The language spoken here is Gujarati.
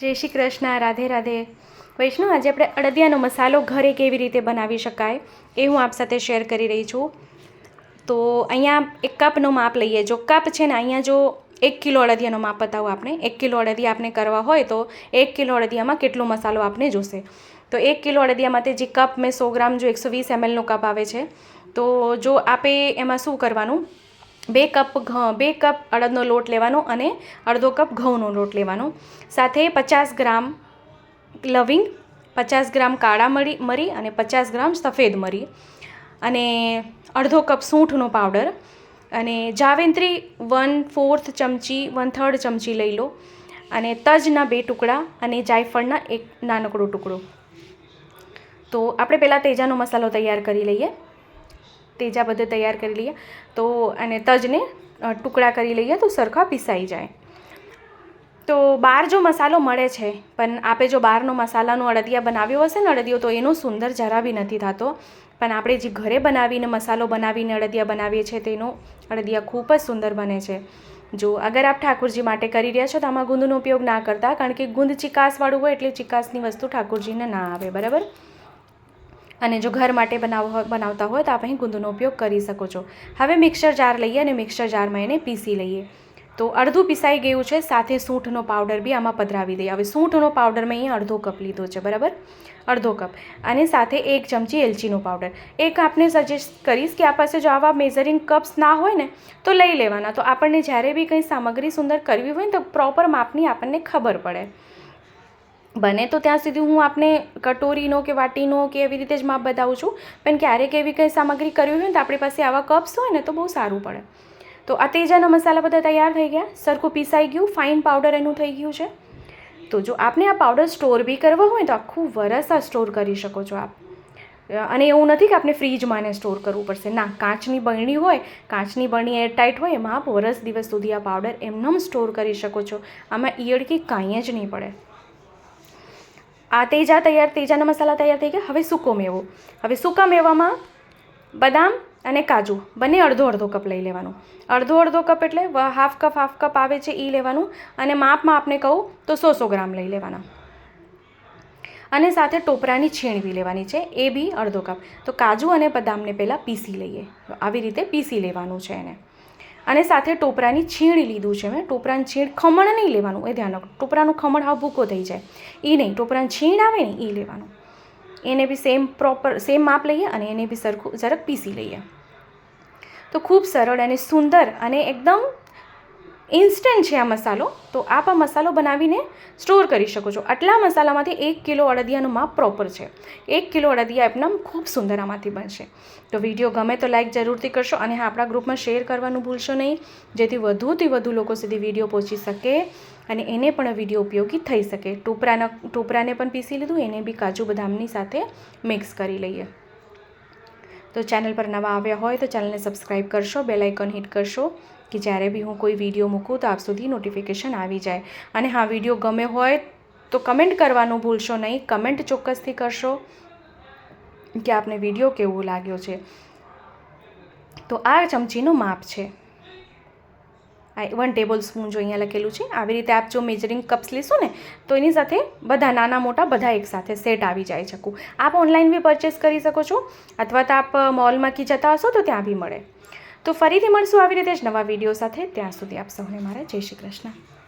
જય શ્રી કૃષ્ણ, રાધે રાધે. વૈષ્ણવ, આજે આપણે અડદિયાનો મસાલો ઘરે કેવી રીતે બનાવી શકાય એ હું આપ સાથે શેર કરી રહી છું. તો અહીંયા એક કપનો માપ લઈએ. જો કપ છે ને, અહીંયા જો એક કિલો અડદિયાનો માપ બતાવું આપણે. એક કિલો અડદિયા આપણે કરવા હોય તો એક કિલો અડદિયામાં કેટલો મસાલો આપણે જોશે. તો એક કિલો અડદિયા માટે જે કપ મેં સો ગ્રામ જો એકસો વીસ એમએલનો કપ આવે છે, તો જો આપે એમાં શું કરવાનું? બે કપ ઘ, બે કપ અડદનો લોટ લેવાનો અને અડધો કપ ઘઉંનો લોટ લેવાનો. સાથે પચાસ ગ્રામ લવિંગ, પચાસ ગ્રામ કાળા મરી મરી અને પચાસ ગ્રામ સફેદ મરી. અને અડધો કપ સૂંઠનો પાવડર. અને જાવેન્ત્રી વન ફોર્થ ચમચી, વન થર્ડ ચમચી લઈ લો. અને તજના બે ટુકડા અને જાયફળના એક નાનકડો ટુકડો. તો આપણે પહેલાં તેજાનો મસાલો તૈયાર કરી લઈએ. તેજા બધે તૈયાર કરી લઈએ. તો અને તજને ટુકડા કરી લઈએ તો સરખા પીસાઈ જાય. તો બહાર જો મસાલો મળે છે, પણ આપે જો બહારનો મસાલાનો અડદિયા બનાવ્યો હશે ને અડદિયો, તો એનો સુંદર જરા બી નથી થતો. પણ આપણે જે ઘરે બનાવીને મસાલો બનાવીને અડદિયા બનાવીએ છીએ, તેનો અડદિયા ખૂબ જ સુંદર બને છે. જો અગર આપ ઠાકુરજી માટે કરી રહ્યા છો, તો આમાં ગુંદનો ઉપયોગ ના કરતા, કારણ કે ગુંદ ચિકાસવાળું હોય એટલે ચિકાસની વસ્તુ ઠાકુરજીને ના આવે, બરાબર? અને જો ઘર માટે બનાવ બનાવતા હોય તો આપ અહીં ગુંદનો ઉપયોગ કરી શકો છો. હવે મિક્સર જાર લઈએ અને મિક્સર જારમાં એને પીસી લઈએ. તો અડધું પીસાઈ ગયું છે, સાથે સૂંઠનો પાવડર બી આમાં પધરાવી દઈએ. હવે સૂંઠનો પાવડર મેં અહીંયા અડધો કપ લીધો છે, બરાબર? અડધો કપ. અને સાથે એક ચમચી એલચીનો પાવડર. એક આપને સજેસ્ટ કરીશ કે આ પાસે જો આવા મેઝરિંગ કપ્સ ના હોય ને, તો લઈ લેવાના. તો આપણને જ્યારે બી કંઈ સામગ્રી સુંદર કરવી હોય ને, તો પ્રોપર માપની આપણને ખબર પડે. બને તો ત્યાં સુધી હું આપને કટોરીનો કે વાટીનો કે એવી રીતે જ માપ બતાવું છું. પણ ક્યારેક એવી કંઈ સામગ્રી કરવી હોય ને તો આપણી પાસે આવા કપ્સ હોય ને તો બહુ સારું પડે. તો આ તેજાના મસાલા બધા તૈયાર થઈ ગયા. સરખું પીસાઈ ગયું. ફાઇન પાવડર એનું થઈ ગયું છે. તો જો આપને આ પાવડર સ્ટોર બી કરવા હોય તો આખું વરસ આ સ્ટોર કરી શકો છો આપ. અને એવું નથી કે આપણે ફ્રીજમાં એને સ્ટોર કરવું પડશે. ના, કાચની બરણી હોય, કાચની બરણી એરટાઈટ હોય, એમાં આપ વરસ દિવસ સુધી આ પાવડર એમનેમ સ્ટોર કરી શકો છો. આમાં ઈયળ કાંઈ જ નહીં પડે. આ તેજા તૈયાર, તેજાના મસાલા તૈયાર થઈ ગયા. હવે સૂકો મેવો. હવે સૂકા મેવામાં બદામ અને કાજુ. બંને અડધો અડધો કપ લઈ લેવાનું. અડધો અડધો કપ એટલે હાફ કપ હાફ કપ આવે છે એ લેવાનું. અને માપમાં આપને કહું તો સો સો ગ્રામ લઈ લેવાના. અને સાથે ટોપરાની છીણવી લેવાની છે. એ બી અડધો કપ. તો કાજુ અને બદામને પહેલાં પીસી લઈએ. આવી રીતે પીસી લેવાનું છે એને. અને સાથે ટોપરાની છીણ લીધું છે મેં. ટોપરાની છીણ ખમણ નહીં લેવાનું, એ ધ્યાન રાખો. ટોપરાનું ખમણ હાવ ભૂકો થઈ જાય. એ નહીં, ટોપરાની છીણ આવે ને એ લેવાનું. એને બી સેમ પ્રોપર સેમ માપ લઈએ અને એને બી સરખું જરાક પીસી લઈએ. તો ખૂબ સરળ અને સુંદર અને એકદમ ઇન્સ્ટન્ટ છે આ મસાલો, તો આપ આ મસાલો બનાવીને સ્ટોર કરી શકો છો. આટલા મસાલામાંથી એક કિલો અડદિયાનું માપ પ્રોપર છે. એક કિલો અડદિયા એકદમ ખૂબ સુંદર આમાંથી બનશે. તો વીડિયો ગમે તો લાઇક જરૂરથી કરશો અને હા, આપણા ગ્રુપમાં શેર કરવાનું ભૂલશો નહીં. જેથી વધુથી વધુ લોકો સુધી વીડિયો પહોંચી શકે અને એને પણ વીડિયો ઉપયોગી થઈ શકે. ટોપરાના ટોપરાને પણ પીસી લીધું, એને બી કાજુ બદામની સાથે મિક્સ કરી લઈએ. તો ચેનલ પર નવા આવ્યા હોય તો ચેનલને સબસ્ક્રાઈબ કરશો, બેલ આઇકન હિટ કરશો કે જ્યારે બી હું કોઈ વીડિયો મૂકું તો આપ સુધી નોટિફિકેશન આવી જાય. અને હા, વીડિયો ગમે હોય તો કમેન્ટ કરવાનું ભૂલશો નહીં. કમેન્ટ ચોક્કસથી કરશો કે આપને વીડિયો કેવો લાગ્યો છે. તો આ ચમચીનું માપ છે. વન ટેબલ સ્પૂન જો અહીંયા લખેલું છે. આવી રીતે આપ જો મેજરિંગ કપ્સ લેશો ને, તો એની સાથે બધા નાના મોટા બધા એકસાથે સેટ આવી જાય શકું આપ ઓનલાઈન બી પરચેસ કરી શકો છો, અથવા તો આપ મોલમાં કી જતા હશો તો ત્યાં બી મળે. તો ફરીથી મળશું આવી રીતે જ નવા વીડિયો સાથે. ત્યાં સુધી આપ સૌને મારા જય શ્રી કૃષ્ણ.